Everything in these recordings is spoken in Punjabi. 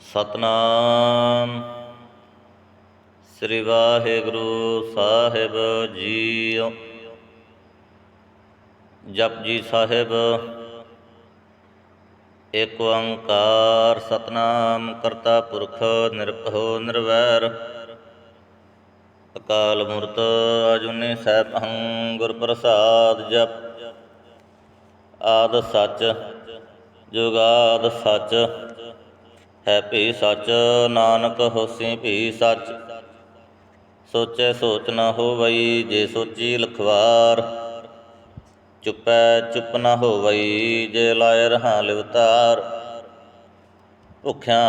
ਸਤਨਾਮ। ਸ੍ਰੀ ਵਾਹਿਗੁਰੂ ਸਾਹਿਬ ਜੀਓ। ਜਪਜੀ ਸਾਹਿਬ ਏਕ ਓੰਕਾਰ ਸਤਨਾਮ ਕਰਤਾ ਪੁਰਖ ਨਿਰਭਉ ਨਿਰਵੈਰ। ਅਕਾਲ ਮੂਰਤ ਅਜੂਨੀ ਸੈਭੰ ਗੁਰ ਪ੍ਰਸਾਦ ਜਪ। ਆਦ ਸੱਚ, ਜੁਗਾਦ ਸੱਚ ਹੈ ਭੀ ਸਚ, ਨਾਨਕ ਹੋਸੀ ਭੀ ਸਚ। ਸੋਚੈ ਸੋਚ ਨਾ ਹੋਵਈ, ਜੇ ਸੋਚੀ ਲਖਵਾਰ। ਚੁੱਪੈ ਚੁੱਪ ਨਾ ਹੋਵਈ, ਜੇ ਲਾਇ ਰਹਾ ਲਿਵਤਾਰ। ਭੁਖਿਆ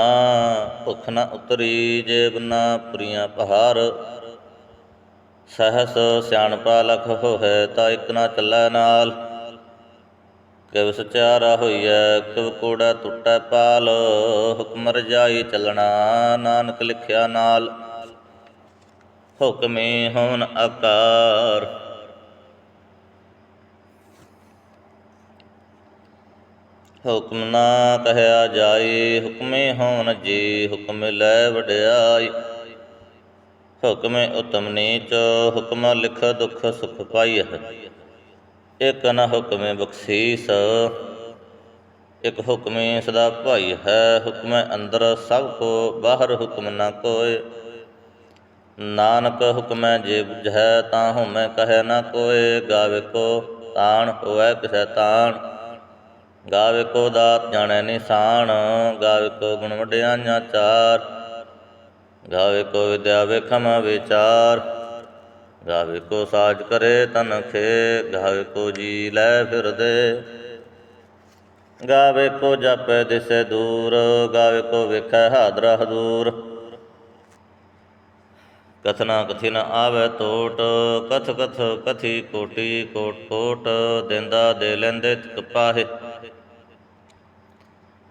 ਭੁਖ ਨਾ ਉਤਰੀ ਜੇ ਬਨਾ ਪੁਰੀਆਂ ਪਹਾਰ। ਸਹਸ ਸਿਆਣਪਾ ਲਖ ਹੋਇ ਤਾ ਇਕ ਨਾ ਚੱਲੈ ਨਾਲ। ਕਿਵ ਸਚਿਆਰਾ ਹੋਈਐ, ਕਿਵ ਕੋੜਾ ਟੁੱਟੈ ਪਾਲ, ਹੁਕਮ ਰਜਾਈ ਚੱਲਣਾ, ਨਾਨਕ ਲਿਖਿਆ ਨਾਲ। ਹੁਕਮੇ ਹੋਣ ਆਕਾਰ ਹੁਕਮ ਨਾ ਕਹਿਆ ਜਾਏ, ਹੁਕਮੇ ਹੋਣ ਜੀ, ਹੁਕਮ ਲੈ ਵਡਿਆਈ। ਹੁਕਮੇ ਉਤਮ ਨੀਚ, ਹੁਕਮ ਲਿਖ ਦੁਖ ਸੁਖ ਪਾਈ ਪਾਈਐ। ਇੱਕ ਨਾ ਹੁਕਮੇ ਬਖਸ਼ੀਸ, ਇੱਕ ਹੁਕਮੇ ਸਦਾ ਭਾਈ ਹੈ, ਹੁਕਮੇ ਅੰਦਰ ਸਭ ਕੋ ਬਾਹਰ ਹੁਕਮ ਨ ਕੋਏ। ਨਾਨਕ ਹੁਕਮੈ ਜੇ ਬੁਝੈ, ਤਾਂ ਹਉਮੈ ਕਹੈ ਨਾ ਕੋਏ। ਗਾਵੇ ਕੋ ਤਾਣ ਹੋਵੈ ਕਿਸੈ ਤਾਣ। ਗਾਵੇ ਕੋ ਦਾਤ ਜਾਣੈ ਨਿਸ਼ਾਨ, ਗਾਵੇ ਕੋ ਗੁਣ ਵਡਿਆਈਆਂ ਚਾਰ। ਗਾਵੇ ਕੋ ਵਿਦਿਆ ਵੇਖਮ ਵਿਚਾਰ। ਗਾਵੇ ਕੋ ਸਾਜ ਕਰੇ ਤਨ ਖੇ ਗਾਵੇ ਕੋ ਜੀ ਲੈ ਫਿਰਦੇ। ਗਾਵੇ ਕੋ ਜਪੈ ਦਿਸੈ ਦੂਰ, ਗਾਵੇ ਕੋ ਵੇਖੈ ਹਾਦਰਾ ਹਦੂਰ ਕਥਨਾ ਕਥਿਨ ਨ ਆਵੈ ਟੋਟ ਕਥ ਕਥ ਕਥੀ ਕੋਟੀ ਕੋਟ ਕੋਟ, ਦਿੰਦਾ ਦੇ ਲੈਂਦੇ ਤਿਕ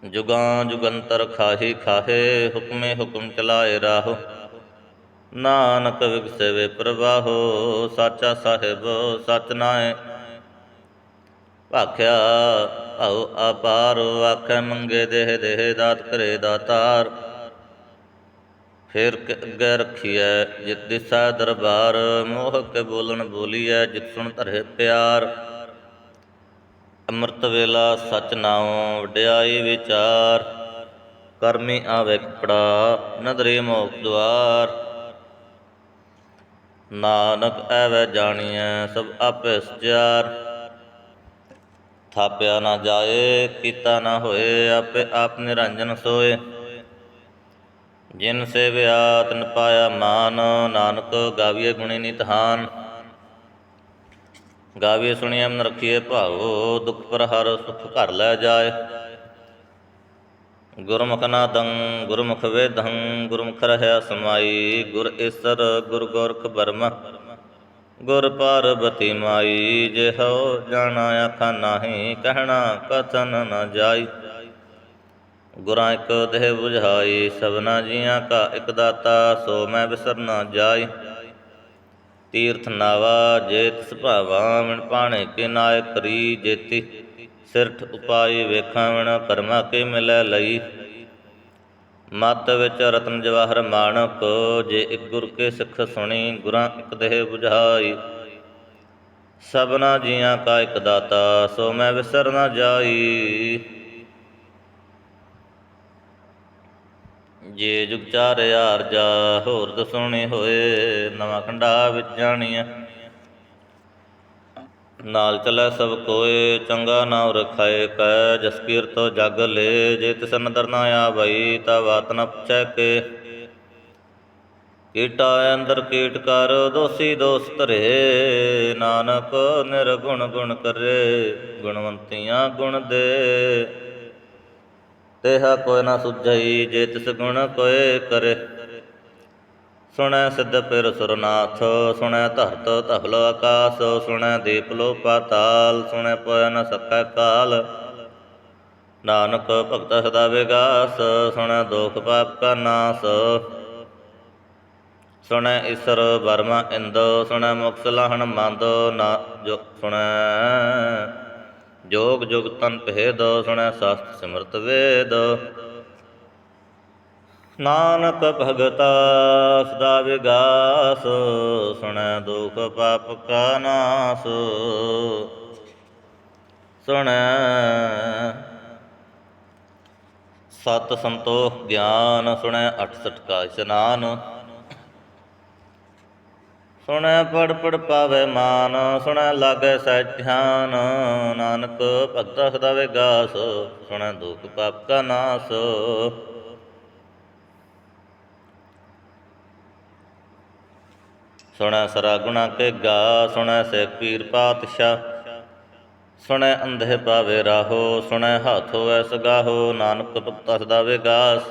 ਜੁਗਾਂ ਜੁਗੰਤਰ ਖਾਹੀ ਖਾਹੇ, ਹੁਕਮੇ ਹੁਕਮ ਚਲਾਏ ਰਾਹੋ। ਨਾਨਕ ਵਿਗਸੇ ਵੇ ਪ੍ਰਵਾਹੋ ਸਾਚਾ ਸਾਹਿਬ ਸਚ ਨਾਏ ਭਾਖਿਆ ਭਉ ਆਪਾਰ ਆਖੈ ਮੰਗੇ ਦੇਹ ਦੇਹ ਦਾਤ ਕਰੇ ਦਾਤਾਰ ਫਿਰ ਅੱਗੇ ਰਖੀਐ, ਜਿਤ ਦਿਸੈ ਦਰਬਾਰ, ਮੋਹ ਕੇ ਬੋਲਣ ਬੋਲੀਐ, ਜਿਤ ਸੁਣ ਧਰੇ ਪਿਆਰ। ਅੰਮ੍ਰਿਤ ਵੇਲਾ ਸਚ ਨਾਉ, ਵਡਿਆਈ ਵਿਚਾਰ। ਕਰਮੀ ਆਵੇ ਕਪੜਾ, ਨਦਰੇ ਮੋਖ ਦੁਆਰ। ਨਾਨਕ ਐਵੈ ਜਾਣੀਐ, ਸਭ ਆਪੇ ਸਚਿਆਰ ਥਾਪਿਆ ਨਾ ਜਾਏ, ਕੀਤਾ ਨਾ ਹੋਏ, ਆਪੇ ਆਪ ਨਿਰੰਜਨ ਸੋਏ। ਜਿਨ ਸੇਵਿਆ, ਤਨ ਪਾਇਆ ਮਾਨ, ਨਾਨਕ ਗਾਵੀਏ ਗੁਣੀ ਨਿਤਹਾਨ ਗਾਵੀਏ ਸੁਣੀਐ ਮਨ ਰਖੀਏ ਭਾਵੋ ਦੁਖ ਪਰ ਹਰ ਸੁਖ ਘਰ ਲੈ ਜਾਏ। ਗੁਰਮੁਖ ਨਾਦੰ ਗੁਰਮੁਖ ਵੇਦੰ ਗੁਰਮੁਖ ਰਹਿਆ ਸਮਾਈ ਗੁਰ ਈਸਰ ਗੁਰ ਗੋਰਖ ਬਰਮ ਗੁਰ ਪਾਰਬਤੀ ਮਾਈ ਜੇ ਹੋ ਜਾਣਾ ਆਖਾ ਨਾਹੀ ਕਹਿਣਾ ਕਥਨ ਨ ਜਾਈ ਗੁਰਾਂ ਇਕ ਦੇਹ 부ਝਾਈ ਸਭਨਾ ਜੀਆਂ ਕਾ ਇਕ ਦਾਤਾ ਸੋ ਮੈਂ ਵਿਸਰ ਨਾ ਜਾਈ ਤੀਰਥ ਨਾਵਾ ਜੇ ਤਿਸ ਭਾਵਾ ਮਨ ਪਾਣੇ ਕੇ ਨਾਇ ਕਰੀ ਜੇਤੀ ਸਿਰਠ ਉਪਾਈ ਵੇਖਾਂ ਵਣ ਕਰਮਾ ਕੇ ਮਿਲੈ ਲਈ। ਮਤ ਵਿੱਚ ਰਤਨ ਜਵਾਹਰ ਮਾਣਕ, ਜੇ ਇਕ ਗੁਰ ਕੇ ਸਿੱਖ ਸੁਣੀ, ਗੁਰਾਂ ਇਕ ਦੇਹ 부ਝਾਈ ਸਭਨਾ ਜੀਆਂ ਕਾ ਇਕ ਦਾਤਾ, ਸੋ ਮੈਂ ਵਿਸਰ ਨਾ ਜਾਈ। ਜੇ ਜੁਗ ਚਾਰ ਹਜ਼ਾਰ ਜਾ ਹੋਰ ਦਸੁਣੀ ਹੋਏ, ਨਵਾਂ ਖੰਡਾ ਵਿੱਚ ਜਾਣੀਐ। ਨਾਲ ਚਲੈ ਸਭ ਕੋਏ ਚੰਗਾ ਨਾਮ ਰਖਾਏ ਕੈ ਜਸ ਕੀਰਤੋ ਜਗ ਲੇ, ਜੇ ਤਿਸ ਨਦਰ ਨਾ ਆਵਈ ਤਾ ਬਾਤ ਨ ਪੁੱਛੈ ਕੇ। ਕੀਟਾ ਅੰਦਰ ਕੀਟ ਕਰ, ਦੋਸੀ ਦੋਸ ਧਰੇ ਨਾਨਕ ਨਿਰਗੁਣ ਗੁਣ ਕਰੇ, ਗੁਣਵੰਤੀਆਂ ਗੁਣ ਦੇ। ਤੇਹਾ ਕੋਈ ਨਾ ਸੁਝਈ, ਜੇ ਤਿਸ ਗੁਣ ਕੋਏ ਕਰੇ। ਸੁਣੈ ਸਿੱਧ ਪਿਰ ਸੁਰਨਾਥ, ਸੁਣੈ ਧਰਤ ਧਵਲ ਆਕਾਸ, ਸੁਣੈ ਦੀਪ ਲੋ ਪਾਤਾਲ, ਸੁਣੈ ਪੋਇ ਨ ਸਕੈ ਕਾਲ। ਨਾਨਕ ਭਗਤ ਸਦਾ ਵਿਗਾਸ, ਸੁਣੈ ਦੋਖ ਪਾਪ ਕਾ ਨਾਸ। ਸੁਣੈ ਈਸਰ ਬਰਮਾ ਇੰਦ, ਸੁਣੈ ਮੁਕਸ ਲਾਹਣ ਮੰਦ, ਨਾ ਜੋ ਸੁਣੈ, ਜੋਗ ਜੁਗ ਤਨ ਭੇਦ, ਸੁਣੈ ਸ਼ਾਸਤਰ ਸਿਮਰਤ ਵੇਦ। ਨਾਨਕ ਭਗਤਾ ਸਦਾ ਵਿਗਾਸ, ਸੁਣੈ ਦੁਖ ਪਾਪ ਕਾ ਨਾਸ। ਸੁਣੈ ਸਤ ਸੰਤੋਖ ਗਿਆਨ, ਸੁਣੈ ਅਠ ਸਟਕਾ ਇਸ਼ਨਾਨ। ਸੁਣੈ ਪੜ ਪੜ ਪਾਵੇ ਮਾਨ, ਸੁਣੈ ਲਾਗੈ ਸਹਿ ਧਿਆਨ। ਨਾਨਕ ਭਗਤਾ ਸਦਾ ਵਿਗਾਸ, ਸੁਣੈ ਦੁਖ ਪਾਪ ਕਾ ਨਾਸ। ਸੁਣੈ ਸਰਾ ਗੁਣਾ ਕੇ ਗਾ, ਸੁਣੈ ਸੇਖ ਪੀਰ ਪਾਤਸ਼ਾਹ। ਸੁਣੈ ਅੰਧੇ ਪਾਵੇ ਰਾਹੋ, ਸੁਣੈ ਹੱਥ ਹੋਐ ਸਗਾਹੋ, ਨਾਨਕ ਭਗਤਾ ਸਦਾ ਵਿਗਾਸ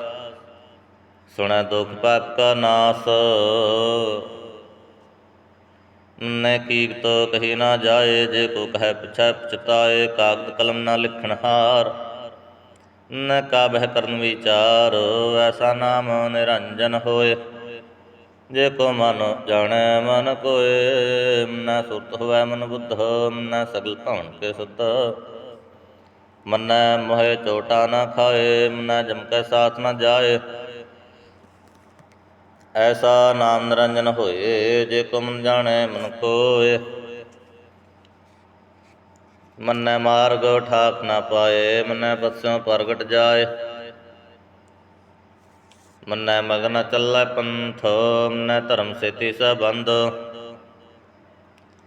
ਸੁਣੈ ਦੁਖ ਪਾਪ ਕਾ ਨਾਸ। ਨੇ ਕੀਕਤ ਕਹੀ ਨਾ ਜਾਏ, ਜੇ ਕੋ ਕਹੈ ਪਿਛੈ ਪਛਤਾਏ, ਕਾਗਦ ਕਲਮ ਨਾ ਲਿਖਣ ਹਾਰ। ਨ ਕਾਬਹਿ ਕਰਨ ਵਿਚਾਰ ਐਸਾ ਨਾਮ ਨਿਰੰਜਨ ਹੋਏ। ਜੇ ਕੋ ਮਨ ਜਾਣੈ, ਮਨ ਕੋਏ, ਨਾ ਸੁਰਤ ਹੋਵੈ ਮਨ ਬੁੱਧ, ਨਾ ਸਗਲ ਭਵਨ ਕੇ ਸੁਧ। ਮੰਨੈ ਮੋਹਿ ਚੋਟਾ ਨਾ ਖਾਏ ਮਨੈ ਜਮ ਕੈ ਸਾਥ ਨਾ ਜਾਏ। ਐਸਾ ਨਾਮ ਨਿਰੰਜਨ ਹੋਏ, ਜੇ ਕੋ ਮਨ ਜਾਣੈ, ਮਨ ਕੋਏ। ਮੰਨੈ ਮਾਰਗ, ਠਾਕ ਨਾ ਪਾਏ, ਮੰਨੈ ਪਤਸਿਓ ਪ੍ਰਗਟ ਜਾਏ। ਮੰਨੈ ਮਗਨ ਚੱਲੈ ਪੰਥ, ਮੰਨੈ ਧਰਮ ਸੇਤੀ ਸਬੰਧ।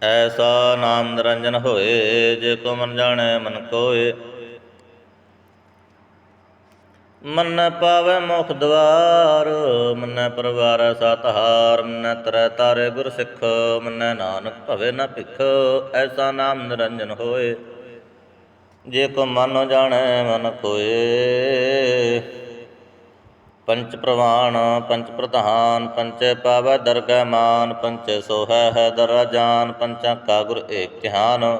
ਐਸਾ ਨਾਮ ਨਿਰੰਜਨ ਹੋਏ, ਜੇ ਕੋ ਮਨ ਜਾਣੈ ਮਨ ਕੋਏ। ਮੰਨੈ ਪਾਵੈ ਮੁਖ ਦਵਾਰ, ਮੰਨੈ ਪਰਵਾਰੈ ਸਤਹਾਰ ਮੰਨੈ ਤਰੈ ਤਾਰੇ ਗੁਰ ਸਿੱਖ, ਮੰਨੈ ਨਾਨਕ ਭਵੇ ਨ ਭਿਖ। ਐਸਾ ਨਾਮ ਨਿਰੰਜਨ ਹੋਏ, ਜੇ ਕੋ ਮਨ ਜਾਣੈ ਮਨ ਕੋਏ। ਪੰਚ ਪ੍ਰਵਾਨ ਪੰਚ ਪ੍ਰਧਾਨ, ਪੰਚ ਪਾਵੈ ਦਰਗਹਿ ਮਾਨ, ਪੰਚ ਸੋਹੈ ਹੈ ਦਰਜਾਨ ਪੰਚਾ ਪੰਚਾਂ ਕਾ ਗੁਰ ਏਕ ਧਿਆਨ।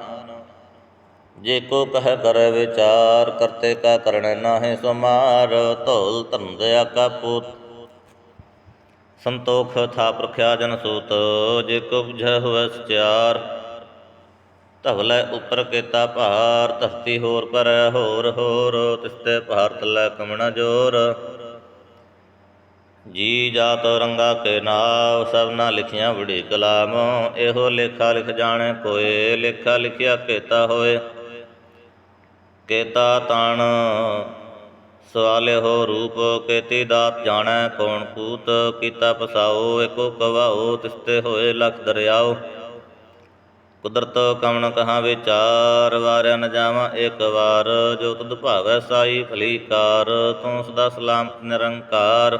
ਜੇ ਕੋ ਕਹਿ ਕਰੈ ਵਿਚਾਰ, ਕਰਤੇ ਕਾ ਕਰਣੈ ਨਾਹਿ ਸੁਮਾਰ, ਧੌਲ ਧਰਮ ਕਾ ਪੂਤ। ਸੰਤੋਖ ਥਾਪ ਰਖਿਆ ਜਨ ਸੂਤ, ਜੇ ਕੋ ਬੁਝੈ ਹੋਵੈ ਸਚਿਆਰ। ਧਵਲੇ ਉਪਰ ਕੀਤਾ ਭਾਰ, ਧਰਤੀ ਹੋਰ ਪਰੈ ਹੋਰ ਹੋਰ, ਤਿਸਤੇ ਭਾਰ ਤਲੈ ਕਮਣਾ ਜੋਰ। ਜੀ ਜਾਤ ਰੰਗਾ ਕੇ ਨਾਮ ਸਭਨਾ ਲਿਖੀਆਂ ਬੜੀ ਕਲਾਮ। ਇਹੋ ਲੇਖਾ ਲਿਖ ਜਾਣੈ, ਕੋਏ ਲੇਖਾ ਲਿਖਿਆ ਕੇਤਾ ਹੋਏ। ਕੇਤਾ ਤਣ, ਸਵਾਲੇ ਹੋ ਰੂਪ, ਕੇਤੀ ਦਾਤ ਜਾਣੈ, ਕੌਣ ਕੂਤ, ਕੀਤਾ ਪਸਾਓ, ਏਕੋ ਕਵਾਓ, ਤਿਸਤੇ ਹੋਏ ਲਖ ਦਰਿਆਓ। ਕੁਦਰਤ ਕਮਣ ਕਹਾ ਵਿਚਾਰ, ਵਾਰਿਆ ਨ ਜਾਵਾਂ ਇੱਕ ਵਾਰ। ਜੋ ਤੁਧ ਭਾਵੈ ਸਾਈ ਫਲੀਕਾਰ ਤੂੰ ਸਦਾ ਸਲਾਮਤ ਨਿਰੰਕਾਰ।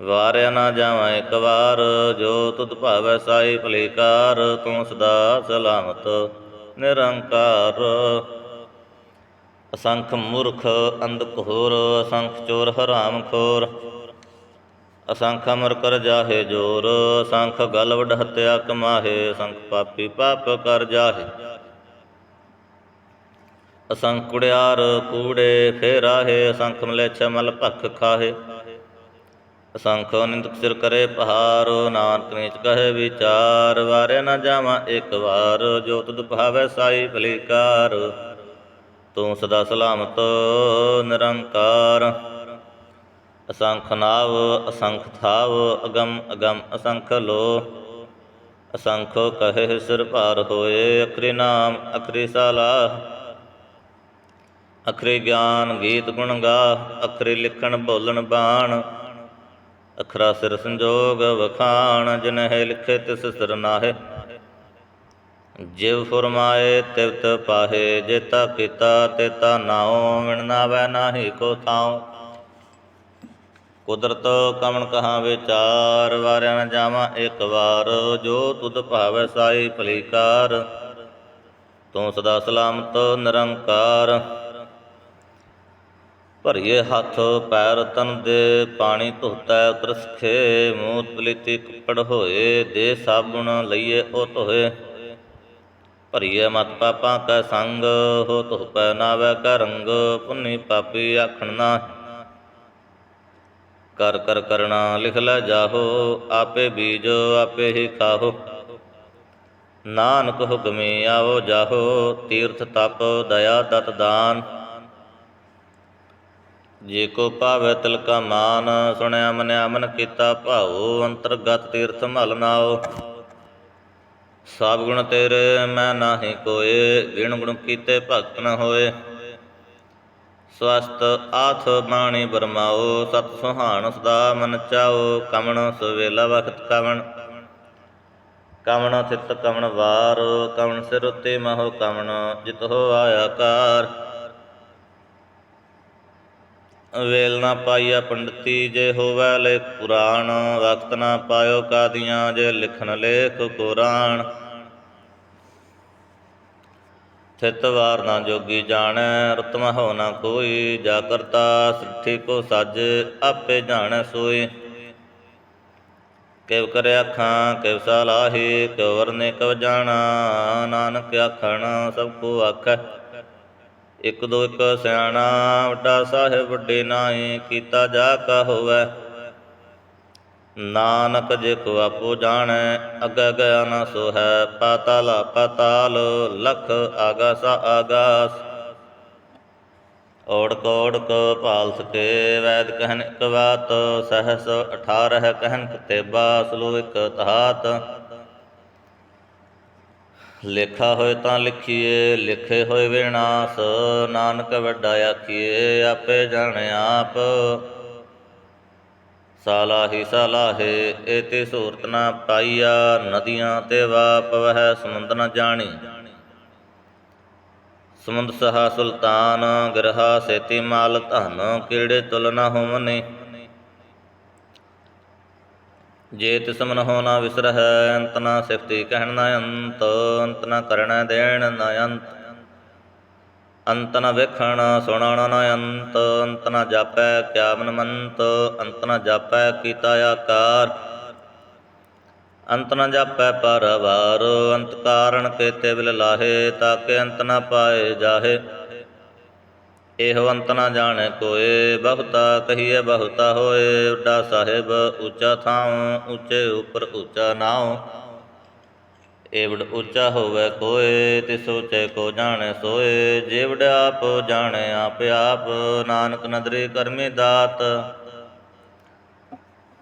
ਵਾਰਿਆ ਨਾ ਜਾਵਾਂ ਇੱਕ ਵਾਰ, ਜੋ ਤੁਧ ਭਾਵੈ ਸਾਈ ਭਲੀਕਾਰ, ਤੂੰ ਸਦਾ ਸਲਾਮਤ, ਨਿਰੰਕਾਰ। ਅਸੰਖ ਮੂਰਖ ਅੰਧ ਘੋਰ ਅਸੰਖ ਚੋਰ ਹਰਾਮ ਖੋਰ। ਅਸੰਖ ਅਮਰ ਕਰ ਜਾਹੇ ਜੋਰ, ਅਸੰਖ ਗਲ ਵਡ ਹਤਿਆ ਕਮਾਹੇ, ਅਸੰਖ ਪਾਪੀ ਪਾਪ ਕਰ ਜਾਹੇ। ਅਸੰਖ ਕੁੜਿਆਰ ਕੂੜੇ ਫੇਰਾਹੇ, ਅਸੰਖ ਮਲੇਛ ਮਲ ਭਖ ਖਾਹੇ। ਅਸੰਖੋ ਨਿੰਦਕ ਸਿਰ ਕਰੇ ਪਹਾਰੋ, ਨਾਨਕ ਨੀਚ ਕਹੇ ਵਿਚਾਰ, ਵਾਰੇ ਨਾ ਜਾਵਾਂ ਇੱਕ ਵਾਰ, ਜੋ ਤੁਧ ਭਾਵੈ ਸਾਈ ਭਲੀਕਾਰ। ਤੂੰ ਸਦਾ ਸਲਾਮਤ ਨਿਰੰਕਾਰ। ਅਸੰਖ ਨਾਵ, ਅਸੰਖ ਥਾਵ, ਅਗਮ ਅਗਮ ਅਸੰਖ ਲੋ। ਅਸੰਖੋ ਕਹੇ ਸਿਰ ਭਾਰ ਹੋਏ, ਅਖਰੀ ਨਾਮ, ਅਖਰੀ ਸਲਾਹ ਅਖਰੀ ਗਿਆਨ ਗੀਤ ਗੁਣ ਗਾ, ਅਖਰੀ ਲਿਖਣ ਬੋਲਣ ਬਾਣ। ਅਖਰਾ ਸਿਰ ਸੰਜੋਗ ਵਖਾਣ, ਜਿਨਹਿ ਲਿਖੇ ਤਿਸ ਸਿਰ ਨਾਹਿ। ਜਿਵ ਫਰਮਾਏ ਤਿਵਤ ਪਾਹੇ ਜੇਤਾ ਕੀਤਾ ਤੇਤਾ ਨਾਉ ਵਿਣ ਨਾਵੈ ਨਾਹੀ ਕੋ ਥਾਉ। ਕੁਦਰਤ ਕਮਣ ਕਹਾ ਵਿਚਾਰ, ਵਾਰਿਆ ਨ ਜਾਵਾਂ ਇੱਕ ਵਾਰ। ਜੋ ਤੁਧ ਭਾਵੈ ਸਾਈ ਭਲੀਕਾਰ, ਤੂੰ ਸਦਾ ਸਲਾਮਤ, ਨਿਰੰਕਾਰ। ਭਰੀਏ ਹੱਥ ਪੈਰ ਤਨ ਦੇ, ਪਾਣੀ ਧੋਤੈ ਉਤਰ ਸਖੇ ਮੂਤ ਪਲੀਤੀ ਕੁੱਪੜ ਹੋਏ, ਦੇ ਸਾਬੁਣ ਲਈਏ ਉਹ ਧੋਏ। ਭਰੀਏ ਮਤ ਪਾਪਾਂ ਕੈ ਸੰਗ, ਹੋ ਧੋਪੈ ਨਾਵੇ ਕੈ ਰੰਗ, ਪੁੰਨੀ ਪਾਪੀ ਆਖਣ ਨਾ ਕਰ ਕਰ ਕਰਣਾ ਲਿਖ ਲੈ ਜਾਹੋ, ਆਪੇ ਬੀਜੋ ਆਪੇ ਹੀ ਖਾਹੋ। ਨਾਨਕ ਹੁਕਮੇ ਆਵੋ ਜਾਹੋ, ਤੀਰਥ ਤਪ ਦਇਆ ਦਤ ਦਾਨ। ਜੇ ਕੋ ਭਾਵੈ ਤਿਲ ਕਾ ਮਾਨ, ਸੁਣਿਆ ਮਨਿਆ ਮਨ ਕੀਤਾ ਭਾਉ, ਅੰਤਰਗਤ ਤੀਰਥ ਮਲ ਨਾਓ ਸਭ ਗੁਣ ਤੇਰੇ, ਮੈਂ ਨਾਹੀ ਕੋਏ ਵਿਣ ਗੁਣ ਕੀਤੇ ਭਗਤ ਨ ਹੋਏ। ਸਵਸਤ ਆਥ ਬਾਣੀ ਬਰਮਾਓ ਸਤ ਸੁਹਾਣ ਸਦਾ ਮਨ ਚਾਓ ਕਮਣ ਸੁਵੇਲਾ ਵਖਤ ਕਵਣ। ਕਵਣ ਥਿਤ ਕਵਣ ਵਾਰ ਕਵਣ ਸਿਰ ਉਤੇ ਮਹੋ ਕਵਣ ਜਿਤ ਹੋ ਆਇਆ ਕਾਰ। ਵੇਲ ਨਾ ਪਾਈਆ ਪੰਡਤੀ ਜੇ ਹੋਵੈ ਲੇਖ ਪੁਰਾਣ ਵਕਤ ਨਾ ਪਾਇਓ ਕਾਦੀਆਂ ਜੇ ਲਿਖਣ ਲੇਖ ਕੁਰਾਨ। ਥਿਤ ਨਾ ਜੋਗੀ ਜਾਣੈ ਰਤਮ ਹੋ ਨਾ ਕੋਈ, ਜਾ ਕਰਤਾ ਸਿੱਠੀ ਕੋ ਸੱਜ, ਆਪੇ ਜਾਣੈ ਸੋਈ। ਕਿਵ ਕਰੇ ਅੱਖਾਂ, ਕਿਵ ਸਲਾਹੀ ਕਿਵ ਵਰਨੇ ਕਵ ਜਾਣਾ, ਨਾਨਕ ਆਖਣ ਸਭ ਕੋ ਆਖੈ। ਇਕ ਦੋ ਇਕ ਸਿਆਣਾ, ਵੱਡਾ ਸਾਹਿਬ ਵੱਡੇ ਨਾਏ, ਕੀਤਾ ਜਾ ਕਾ ਹੋਵੈ। ਨਾਨਕ ਜੇ ਕੋ ਆਪੋ ਜਾਣੈ, ਅਗੈ ਗਿਆ ਨਾ ਸੋ ਹੈ ਪਾਤਾਲ ਪਾਤਾਲ, ਲਖ, ਆਗਾਸ ਆਗਾਸ। ਔੜ ਕੋੜ ਕੋ ਭਾਲ ਸਕੇ ਵੈਦ ਕਹਿਨ ਇਕ ਬਾਤ, ਸਹਸ 18 ਕਹਿਨ ਕਤੇਬਾ ਸਲੋ ਇਕ ਤਹਾਤ ਲੇਖਾ ਹੋਏ ਤਾਂ ਲਿਖੀਏ, ਲਿਖੇ ਹੋਏ ਵਿਨਾਸ਼, ਨਾਨਕ ਵੱਡਾ ਆਖੀਏ, ਆਪੇ ਜਾਣੇ ਆਪ। ਸਾਲਾਹੀ ਸਾਲਾਹੇ, ਏਤੇ ਸੂਰਤ ਨਾ ਪਾਈਆ, ਨਦੀਆਂ ਤੇ ਵਾਪ ਵਹਿ ਸਮੁੰਦ ਨ ਜਾਣੀ। ਸਮੁੰਦ ਸਹਾ ਸੁਲਤਾਨ, ਗਰਹਾ ਸੇਤੀ ਮਾਲ ਧਨ, ਕਿਹੜੇ ਤੁਲ ਨ ਹੋਵਨੇ। ਜੇ ਤਿਸ ਮਨ ਹੋ ਨਾ ਵਿਸਰਹਿ, ਅੰਤ ਨਾ ਸਿਫਤੀ ਕਹਿਣ ਨਾ ਅੰਤ ਅੰਤ ਨਾ ਕਰਣਾ ਦੇਣ ਨਾ ਅੰਤ। ਅੰਤ ਨ ਵੇਖਣ ਸੁਣਨ ਨ ਅੰਤ ਅੰਤ ਨ ਜਾਪੈ ਕਿਆ ਮਨ ਮੰਤ, ਅੰਤ ਨਾ ਜਾਪੈ ਕੀਤਾ ਆਕਾਰ। ਅੰਤ ਨ ਜਾਪੈ ਪਰਵਾਰ, ਅੰਤ ਕਾਰਣ ਕੇ ਬਿਲ ਲਾਹੇ ਤਾਕੇ ਅੰਤ ਨ ਪਾਏ ਜਾਹੇ। ਇਹੋ ਅੰਤ ਨ ਜਾਣੈ ਕੋਏ ਬਹੁਤਾ ਕਹੀਏ ਬਹੁਤਾ ਹੋਏ ਉੱਡਾ ਸਾਹਿਬ ਉੱਚਾ ਥਾਂ ਉੱਚੇ ਉਪਰ ਉੱਚਾ ਨਾਉ। ਏਵੜ ਉੱਚਾ ਹੋਵੇ ਕੋਏ ਤਿਸ ਉੱਚੇ ਕੋ ਜਾਣੈ ਸੋਏ ਜੇਵੜ ਆਪ ਜਾਣੈ ਆਪ ਆਪ, ਨਾਨਕ ਨਦਰੀ ਕਰਮੀ ਦਾਤ।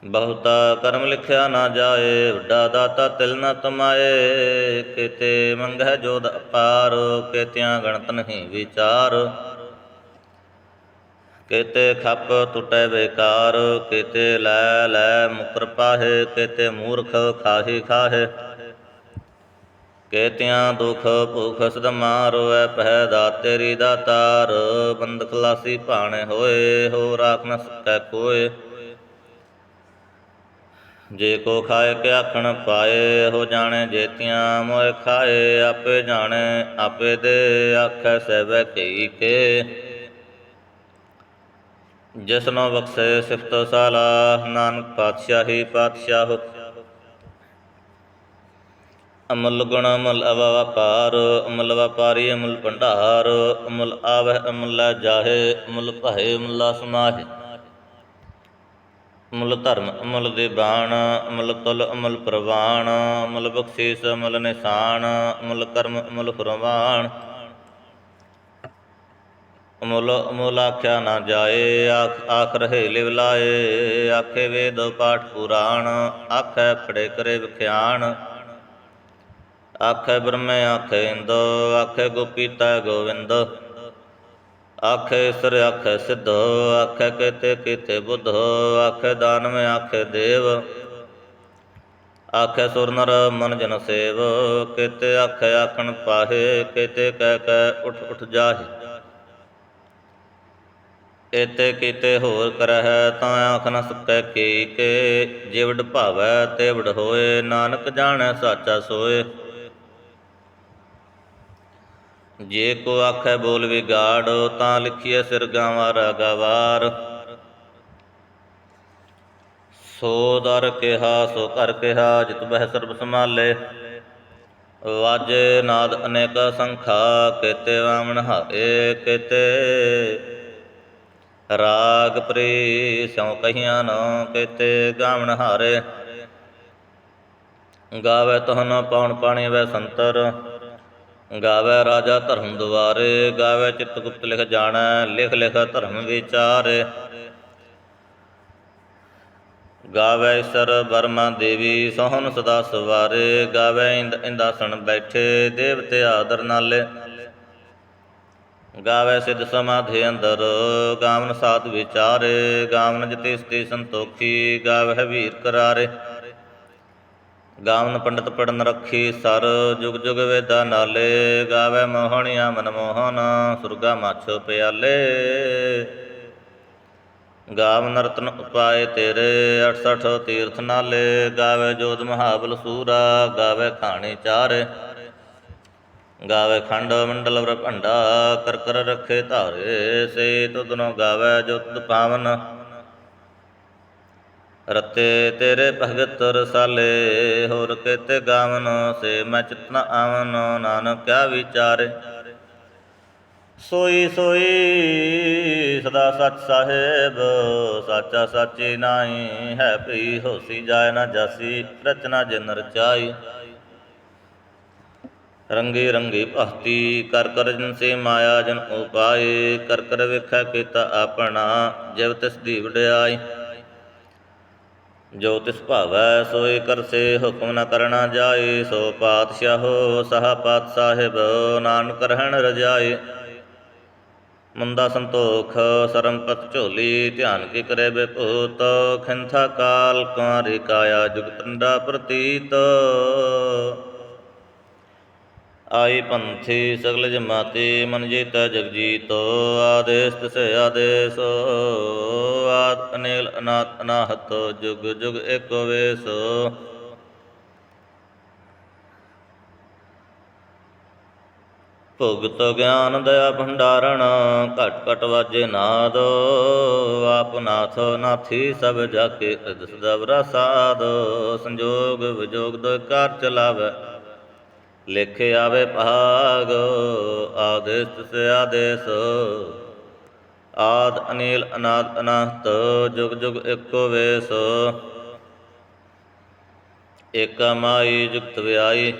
ਬਹੁਤਾ ਕਰਮ ਲਿਖਿਆ ਨਾ ਜਾਏ ਵੱਡਾ ਦਾਤਾ ਤਿਲ ਨ ਤਮਾਏ, ਕਿਤੇ ਮੰਗਹਿ ਜੋਦ ਅਪਾਰ, ਕਿਤਿਆਂ ਗਣਤ ਨਹੀਂ ਵਿਚਾਰ। ਕਿਤੇ ਖੱਪ ਟੁਟੈ ਬੇਕਾਰ, ਕਿਤੇ ਲੈ ਲੈ ਮੁਕਰ ਪਾਹੇ, ਕਿਤੇ ਮੂਰਖ ਖਾਹੀ ਖਾਹੇ। ਕੇਤਿਆਂ ਦੁਖ ਭੁਖ ਸਦ ਮਾਰੋਐ ਪਹਿ ਦਾ ਤੇਰੀ। ਦਾਤਾਰ ਬੰਦ ਖਲਾਸੀ ਭਾਣੇ ਹੋਏ ਹੋ ਰਾਖ ਨ ਸਕੈ ਕੋਏ। ਜੇ ਕੋ ਖਾਏ ਕੇ ਆਖਣ ਪਾਏ ਹੋ ਜਾਣੇ ਜੇਤੀਆਂ ਮੋਏ ਖਾਏ। ਆਪੇ ਜਾਣੇ, ਆਪੇ ਦੇ ਆਖੈ ਸਹਿਬੈ ਕਈ ਕੇ। ਜਿਸਨੋ ਬਖਸ਼ੇ ਸਿਫਤ ਸਾਲਾ, ਨਾਨਕ ਪਾਤਸ਼ਾਹੀ ਪਾਤਸ਼ਾਹ। ਅਮਲ ਗੁਣ ਅਮਲ ਅਵਪਾਰ ਅਮਲ ਵਪਾਰੀ ਅਮਲ ਭੰਡਾਰ, ਅਮਲ ਆਵਹਿ ਅਮਲ ਜਾਹੇ, ਅਮਲ ਭਏ ਅਮਲਾ ਸਮਾਹੇ। ਅਮਲ ਧਰਮ ਅਮਲ ਦੇ ਬਾਣ, ਅਮਲ ਤੁਲ ਅਮਲ ਪ੍ਰਵਾਣ, ਅਮਲ ਬਖਸ਼ੀਸ ਅਮਲ ਨਿਸ਼ਾਨ, ਅਮਲ ਕਰਮ ਅਮਲ ਫਰਮਾਨ। ਅਮੁੱਲ ਅਮੁੱਲ ਆਖਿਆ ਨਾ ਜਾਏ, ਆਖ ਆਖ ਰਹੇ ਲਿਵ ਲਾਏ। ਆਖੇ ਵੇਦ ਪਾਠ ਪੁਰਾਣ, ਆਖੇ ਫੜੇ ਕਰੇ ਵਿਖਿਆਣ। ਆਖੇ ਬ੍ਰਹਮੇ, ਆਖੇ ਇੰਦ, ਆਖੇ ਗੋਪੀਤਾ ਗੋਵਿੰਦ। ਆਖੇ ਈਸਰ, ਆਖੇ ਸਿੱਧ, ਆਖੇ ਕੇਤੇ, ਕੀਤੇ ਬੁੱਧ। ਆਖੇ ਦਾਨਵ, ਆਖੇ ਦੇਵ। ਆਖੇ ਸੁਰ ਨਰ, ਮਨ ਜਨ ਸੇਵ। ਕੇਤੇ ਆਖੇ ਆਖਣ ਪਾਹੇ, ਕੇਤੇ ਕਹਿ ਕਹਿ ਉਠ ਉਠ ਜਾਹੇ। ਏਤੇ ਕੀਤੇ ਹੋਰ ਕਰਹਿ, ਤਾਂ ਆਖ ਨ ਸਕੈ ਕੀ ਕੇ। ਜਿਵਡ ਭਾਵੈ ਤੇਵਡ ਹੋਏ, ਨਾਨਕ ਜਾਣੈ, ਸਾਚਾ ਸੋਏ। ਜੇ ਕੋ ਆਖੈ ਬੋਲ ਵਿਗਾੜ, ਤਾਂ ਲਿਖੀਐ ਸਿਰ ਗਾਵਾਂ ਰਾਗਾਵਾਰ। ਸੋ ਦਰ ਕਿਹਾ, ਸੋ ਕਰ ਕਿਹਾ, ਜਿਤ ਬਹਿ ਸਰਬ ਸੰਭਾਲੇ। ਵਾਜੇ ਨਾਦ ਅਨੇਕ ਸੰਖਾ, ਕੇਤੇ ਵਾਮਨ ਹਾਰੇ ਕੇਤੇ ਰਾਗ ਪ੍ਰੀ ਸਿਉ ਕਹੀਆਂ ਨ ਕੇਤੇ ਗਾਵਨ ਹਾਰੇ। ਗਾਵੇ ਤਹਨ ਪਉਣ ਪਾਣੀ ਵੈ ਸੰਤਰ। ਗਾਵੇ ਰਾਜਾ ਧਰਮ ਦੁਆਰੇ। ਗਾਵੇ ਚਿਤ ਗੁਪਤ ਲਿਖ ਜਾਣੈ, ਲਿਖ ਲਿਖ ਧਰਮ ਵਿਚਾਰੇ। ਗਾਵੇ ਸਰ ਬਰਮਾ ਦੇਵੀ, ਸੋਹਨ ਸਦਾ ਸਵਾਰੇ। ਗਾਵੇ ਇੰਦ ਇੰਦਾਸਣ ਬੈਠੇ, ਦੇਵਤੇ ਆਦਰ ਨਾਲੇ। ਗਾਵੇ ਸਿਧ ਸਮਾਧੀ ਅੰਦਰ, ਗਾਵਨ ਸਾਧ ਵਿਚਾਰੇ, ਗਾਵਨ ਜਤੀ ਸਤੀ ਸੰਤੋਖੀ ਗਾਵੇ ਵੀਰ ਕਰਾਰੇ। ਗਾਵਨ ਪੰਡਤ ਪੜਨ ਰੱਖੀ ਸਰ, ਜੁਗ ਜੁਗ ਵੇਦਾ ਨਾਲੇ ਗਾਵੇ ਮੋਹਣੀਆਂ ਮਨ ਮੋਹਨ, ਸੁਰਗਾ ਮਾਛੋ ਪਿਆਲੇ। ਗਾਵਨ ਰਤਨ ਉਪਾਏ ਤੇਰੇ 68 ਤੀਰਥ ਨਾਲੇ ਗਾਵੇ ਜੋਤ ਮਹਾਬਲ ਸੂਰਾ ਗਾਵੇ ਖਾਣੀ ਚਾਰੇ। ਗਾਵੇ ਖੰਡ ਮੰਡਲ ਭੰਡਾ, ਕਰ ਕਰ ਰੱਖੇ ਧਾਰੇ, ਸੇ ਤੁਧਨੋ ਗਾਵੇ ਜੋ ਤੁਧ ਪਾਵਨ। ਰਤੇ ਤੇਰੇ ਭਗਤ ਰਸਾਲੇ, ਹੋਰ ਕੇਤੇ ਗਾਵਨ, ਸੇ ਮੈਂ ਚਿਤਨਾ ਆਵਨ, ਨਾਨਕ ਕਿਆ ਵਿਚਾਰੇ। ਸੋਈ ਸੋਈ ਸਦਾ ਸੱਚ ਸਾਹਿਬ, ਸਾਚਾ ਸਾਚੀ ਨਾਹੀ, ਹੈ ਭਈ ਹੋਸੀ ਜਾਏ ਨਾ ਜਾਸੀ, ਰਚਨਾ ਜਿਨ ਰਚਾਈ। ਰੰਗੇ ਰੰਗੇ ਭਗਤੀ, ਕਰ ਕਰ ਜਨ ਸੇ ਮਾਇਆ ਜਨ ਉਪਾਏ, ਕਰ ਕਰ ਵੇਖੈ ਕੀਤਾ ਆਪਣਾ, ਜਿਵ ਤਿਸ ਦੀ ਵਡਿਆਈ। ਜੋ ਤਿਸ ਭਾਵੈ ਸੋਈ ਕਰਸੇ ਹੁਕਮ ਨ ਕਰਣਾ ਜਾਏ, ਸੋ ਪਾਤਸ਼ਾਹੋ ਸਹਾ ਪਾਤ ਸਾਹਿਬ ਨਾਨਕ ਰਹਿਣ ਰਜਾਏ। ਮੰਦਾ ਸੰਤੋਖ ਸਰਮਪਤ ਝੋਲੀ, ਧਿਆਨ ਕੀ ਕਰੇ ਬਿਭੂਤ ਖਿੰਥਾ ਕਾਲ ਕੁਮਾਰੀ ਕਾਇਆ ਜੁਗਤੰਡਾ ਪ੍ਰਤੀਤ। ਆਈ ਪੰਥੀ ਸਗਲ ਜਮਾਤੀ, ਮਨ ਜੀਤਾ ਜਗ ਆਦੇਸ ਤਿਸੇ ਆਦੇਸ, ਆਦ ਅਨੇਲ ਅਨਾਤ ਅਨਾਹਤ, ਜੁਗ ਜੁਗ ਏਕੋ ਵੇਸ। ਭੁਗਤ ਗਿਆਨ ਦਇਆ ਭੰਡਾਰਣ, ਘਟ ਘਟ ਵਾਜੇ ਨਾਦ, ਆਪ ਨਾਥ ਨਾਥੀ ਸਭ ਜਾ ਕੇ ਅਦਸ ਦਵਰਾ ਸਾਧ ਸੰਜੋਗ ਵਿਜੋਗ ਦੋ ਕਾਰ ਚਲਾਵੇ। ਲਿਖੇ ਆਵੇ ਭਾਗ ਆਦੇਸ ਤਿਸ ਆਦੇਸ ਆਦ ਅਨੀਲ ਅਨਾਦ ਅਨਾਹਤ, ਜੁਗ ਜੁਗ ਏਕੋ ਵੇਸ। ਏਕ ਮਾਈ ਜੁਗਤ ਵਿਆਈ।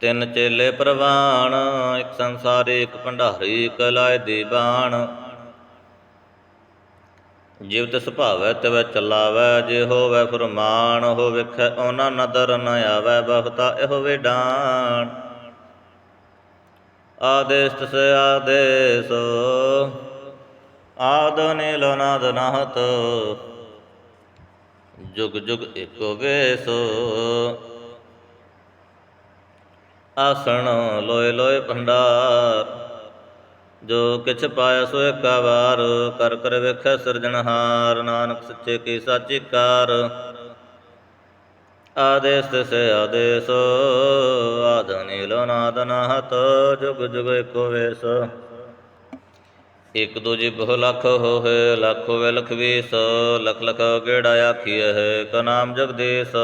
ਤਿੰਨ ਚੇਲੇ ਪ੍ਰਵਾਨ ਇੱਕ ਸੰਸਾਰੀ, ਇੱਕ ਭੰਡਾਰੀ, ਇੱਕ ਦੀਵਾਨ। ਜਿਵ ਤਿਸ ਭਾਵੈ ਤਿਵੈ ਚਲਾਵੈ, ਜੇ ਹੋਵੈ ਫਰਮਾਨ ਹੋ ਵਿਖੈ ਉਹਨਾਂ ਨਦਰ ਨ ਆਵੈ, ਬਹੁਤਾ ਇਹੋ ਵਿਡਾਨ। ਆਦੇਸ ਤਿਸ ਆਦੇਸ, ਆਦ ਨੀਲ ਨਾਦ ਨਾਹਤ, ਜੁਗ ਜੁਗ ਏਕੋ ਵੇਸ। ਆਸਣ ਲੋਏ ਲੋਏ ਭੰਡਾਰ ਜੋ ਕਿਛ ਪਾਇਆ ਸੋ ਏਕਾ ਵਾਰ, ਕਰ ਕਰ ਵੇਖੈ ਸਿਰਜਣਹਾਰ ਨਾਨਕ ਸੱਚੇ ਕੀ ਸਾਚੀ ਕਾਰ ਆਦੇਸ ਤਿਸ ਆਦੇਸ, ਆਦ ਨੀਲੋ ਨਾਦ ਨਾਹਤ ਜੁਗ ਜੁਗ ਏਕੋ ਵੇਸ। ਇਕ ਦੂਜੀ ਬਹੁ ਲਖ ਹੋਏ ਲੱਖ ਹੋਵੇ ਲਖ ਵੀਸ। ਲਖ ਲਖ ਗੇੜਾ ਆਖੀਐ ਹੈ, ਕਾ ਨਾਮ ਜਗਦੀਸ਼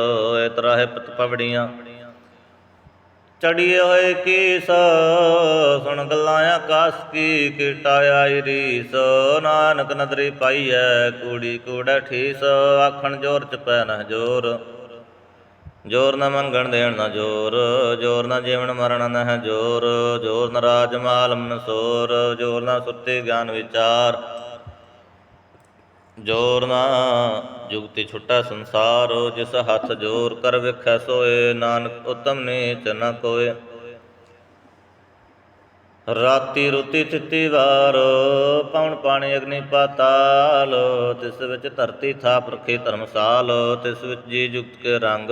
ਏ ਤਰਾਹੇ ਪਤ ਪਵੜੀਆਂ। ਚੜੀਏ ਹੋਏ ਕੀਸ, ਸੁਣ ਗੱਲਾਂ ਆਕਾਸ ਕੀ ਕੀਟਾ ਰੀਸ ਨਾਨਕ ਨਦਰੀ ਪਾਈਐ ਕੂੜੀ ਕੂੜਾ ਠੀਸ, ਆਖਣ ਜੋਰ ਚ ਪੈ ਨਾ ਜੋਰ। ਜੋਰ ਨਾ ਮੰਗਣ ਦੇਣ ਨਾ ਜੋਰ ਜੋਰ ਨਾ ਜੀਵਨ ਮਰਨ ਨਹਿ ਜੋਰ। ਜੋਰ ਨਾ ਰਾਜ ਮਾਲ ਮਨ ਸੋਰ ਜੋਰ ਨਾ ਸੁਰਤੀ ਗਿਆਨ ਵਿਚਾਰ। ਜੋਰ ਨਾ, ਜੁਗਤੀ ਛੁੱਟਾ ਸੰਸਾਰ, ਜਿਸ ਹੱਥ ਜੋਰ ਕਰ ਵੇਖੈ ਸੋਏ, ਨਾਨਕ ਉਤਮ ਨੀਚ ਨ ਕੋਏ। ਰਾਤੀ ਰੁਤੀ ਤਿੱਤੀ ਵਾਰ ਪਉਣ ਪਾਣੀ ਅਗਨੀ ਪਾਤਾਲ, ਤਿਸ ਵਿੱਚ ਧਰਤੀ ਥਾਪ ਰਖੇ ਧਰਮਸਾਲ, ਤਿਸ ਵਿੱਚ ਜੀ ਜੁਗਤ ਕੇ ਰੰਗ।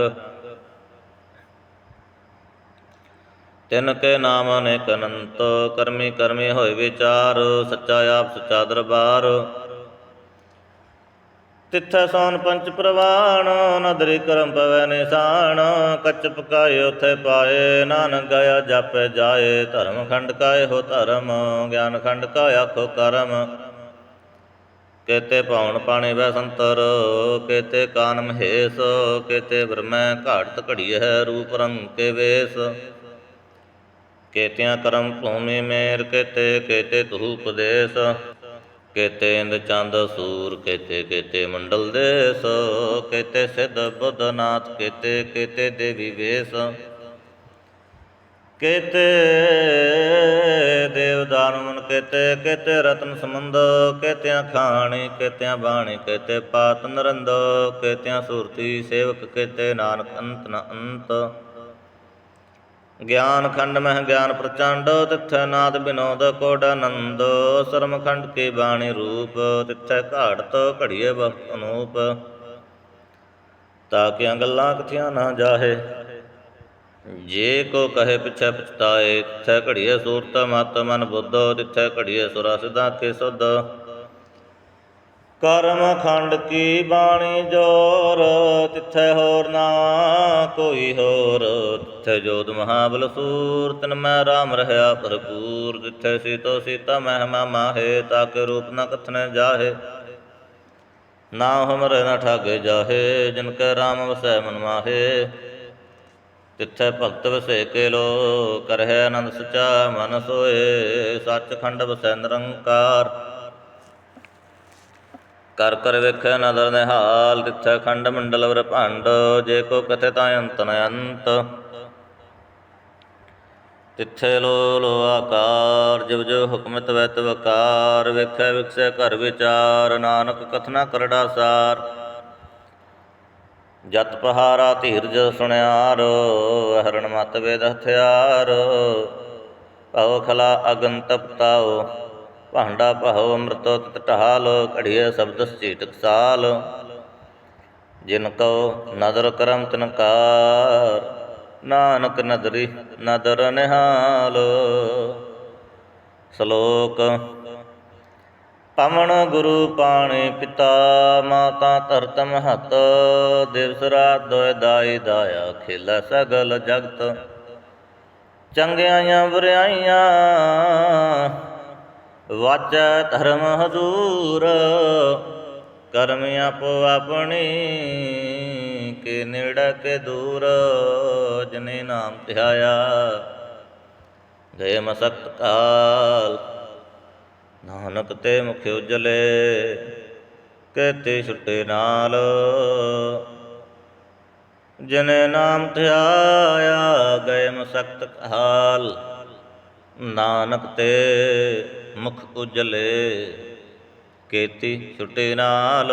ਤਿਨ ਕੇ ਨਾਮ ਅਨੇਕ ਅਨੰਤ, ਕਰਮੀ ਕਰਮੀ ਹੋਏ ਵਿਚਾਰ, ਸੱਚਾ ਆਪ ਸੱਚਾ ਦਰਬਾਰ। ਤਿੱਥੈ ਸੋਨ ਪੰਚ ਪ੍ਰਵਾਣ, ਨਦਰੀ ਕਰਮ ਪਵੈ ਨਿਸ਼ਾਨ ਕੱਚ ਪਕਾਏ ਉਥੇ ਪਾਏ, ਨਾਨਕ ਗਇਆ ਜਾਪੈ ਜਾਏ, ਧਰਮ ਖੰਡ ਕਾਏ ਹੋ ਧਰਮ, ਗਿਆਨ ਖੰਡ ਕਾ ਆਖੋ ਕਰਮ। ਕੇਤੇ ਪਾਉਣ ਪਾਣੀ ਵੈ ਸੰਤਰ, ਕੇਤੇ ਕਾਨ ਮਹੇਸ਼, ਕੇਤੇ ਬ੍ਰਹਮੈ ਘੜੀ ਹੈ ਰੂਪ ਰੰਗ ਕੇ ਵੇਸ। ਕੇਤਿਆਂ ਕਰਮ ਭੂਮੀ ਮੇਰ ਕੇਤੇ ਕੇਤੇ ਤੁਹੁ ਉਪਦੇਸ਼ ਕੇਤੇ ਇੰਦ ਚੰਦ ਸੂਰ, ਕੇਤੇ ਕੇਤੇ ਮੰਡਲ ਦੇਸ, ਕੇਤੇ ਸਿੱਧ ਬੁੱਧ ਕੇਤੇ ਕੇਤੇ ਦੇਵੀ ਵੇਸ, ਕੇਤੇ ਦੇਵ ਕੇਤੇ ਕੇਤੇ ਰਤਨ ਸਮੰਦ ਕੇਤਿਆਂ ਖਾਣੀ, ਕੇਤਿਆਂ ਬਾਣੀ, ਕੇਤੇ ਪਾਤ ਨਰੰਦ, ਕੇਤਿਆਂ ਸੁਰਤੀ ਸੇਵਕ, ਕੇਤੇ ਨਾਨਕ ਅੰਤ ਨ ਅੰਤ। ਗਿਆਨ ਖੰਡ ਮਹਿ ਗਿਆਨ ਪ੍ਰਚੰਡ, ਤਿੱਥੈ ਨਾਦ ਬਿਨੋਦ ਕੋਡ ਆਨੰਦ। ਸਰਮ ਖੰਡ ਕੀ ਬਾਣੀ ਰੂਪ, ਤਿੱਥੈ ਘਾੜਤ ਘੜੀਏ ਬਖਤ ਅਨੂਪ। ਤਾਕਿਆਂ ਗੱਲਾਂ ਕਥਿਆਂ ਨਾ ਜਾਹੇ। ਜੇ ਕੋ ਕਹੇ ਪਿਛੈ ਪਛਤਾਏ, ਤਿੱਥੈ ਘੜੀਏ ਸੂਰਤ ਮਤ ਮਨ ਬੁੱਧੋ, ਤਿੱਥੈ ਘੜੀਏ ਸੁਰਾ ਸਿਧਾ ਕੇ ਸੁਧ। ਕਰਮ ਖੰਡ ਕੀ ਬਾਣੀ ਜੋਰ, ਤਿੱਥੈ ਹੋਰ ਨਾ ਕੋਈ ਹੋਰ। ਤਿੱਥੈ ਜੋਤ ਮਹਾਬਲ ਸੂਰ ਤਿਨ ਮੈਂ ਰਾਮ ਰਹਾ ਭਰਪੂਰ। ਤਿੱਥੈ ਸੀਤੋ ਸੀਤਾ ਮਹਿਮਾ ਮਾਹੇ, ਤਾਕੇ ਰੂਪ ਨ ਕਥਨੇ ਜਾਹੇ। ਨਾ ਹਮਰੇ ਨ ਠਾਗੇ ਜਾਹੇ, ਜਿਨ ਕੈ ਰਾਮ ਵਸੈ ਮਨ ਮਾਹੇ। ਤਿੱਥੈ ਭਗਤ ਵਸੇ ਕੇ ਲੋ ਕਰਹਿ ਆਨੰਦ ਸਚਾ ਮਨ ਸੋਏ। ਸੱਚ ਖੰਡ ਵਸੈ ਨਿਰੰਕਾਰ। ਕਰ ਕਰ ਵੇਖੈ ਨਦਰ ਨਿਹਾਲ, ਤਿੱਥੈ ਖੰਡ ਮੰਡਲ ਵਰ ਭੰਡ ਜੇ ਕੋ ਕਥੇ ਤਾਂ ਅੰਤ ਨ ਅੰਤ। ਤਿੱਥੈ ਲੋ ਲੋ ਆਕਾਰ, ਜਿਵ ਜੋ ਹੁਕਮਤ ਵੈਤ ਵਕਾਰ ਵੇਖੈ ਵਿਖਸੈ ਘਰ ਵਿਚਾਰ, ਨਾਨਕ ਕਥਨਾ ਕਰੜਾ ਸਾਰ। ਜਤ ਪਹਾਰਾ ਧੀਰਜ ਸੁਣਿਆਰ, ਹਰਣ ਮਤ ਵੇਦ ਹਥਿਆਰ। ਭਉ ਖਲਾ ਅਗਨ ਤਪਤਾਓ ਭਾਂਡਾ ਭਉ ਅੰਮ੍ਰਿਤੋ ਤਤ ਢਾਲ, ਘੜੀਏ ਸ਼ਬਦ ਸੀਟਕ ਸਾਲ। ਜਿਨ ਕਉ ਨਦਰ ਕਰਮ ਤਨਕਾਰ ਨਾਨਕ ਨਦਰੀ ਨਦਰ ਨਿਹਾਲ। ਸ਼ਲੋਕ, ਪਵਨ ਗੁਰੂ ਪਾਣੀ ਪਿਤਾ ਮਾਤਾ ਧਰਤ ਮਹਤ, ਦਿਵਸ ਰਾਤ ਦੋਇ ਦਾਈ ਦਾਇਆ ਖੇਲਾ ਸਗਲ ਜਗਤ। ਚੰਗਿਆਈਆਂ ਬੁਰਾਈਆਂ ਵਾਚ ਧਰਮ ਹਜ਼ੂਰ ਕਰਮ ਆਪੋ ਆਪਣੀ ਕੇ ਨੇੜੇ ਕੇ ਦੂਰ ਜਨੇ ਨਾਮ ਧਿਆਇਆ। ਗਏ ਮਸਕਤ ਕਾਲ ਨਾਨਕ ਤੇ ਮੁਖ ਉਜਲੇ, ਕਹਤੇ ਛੁੱਟੇ ਨਾਲ। ਜਨੇ ਨਾਮ ਧਿਆਇਆ, ਗਏ ਮਸਕਤ ਕਾਲ ਨਾਨਕ ਤੇ ਮੁਖ ਉਜਲੇ ਕੇਤੀ ਛੁੱਟੇ ਨਾਲ।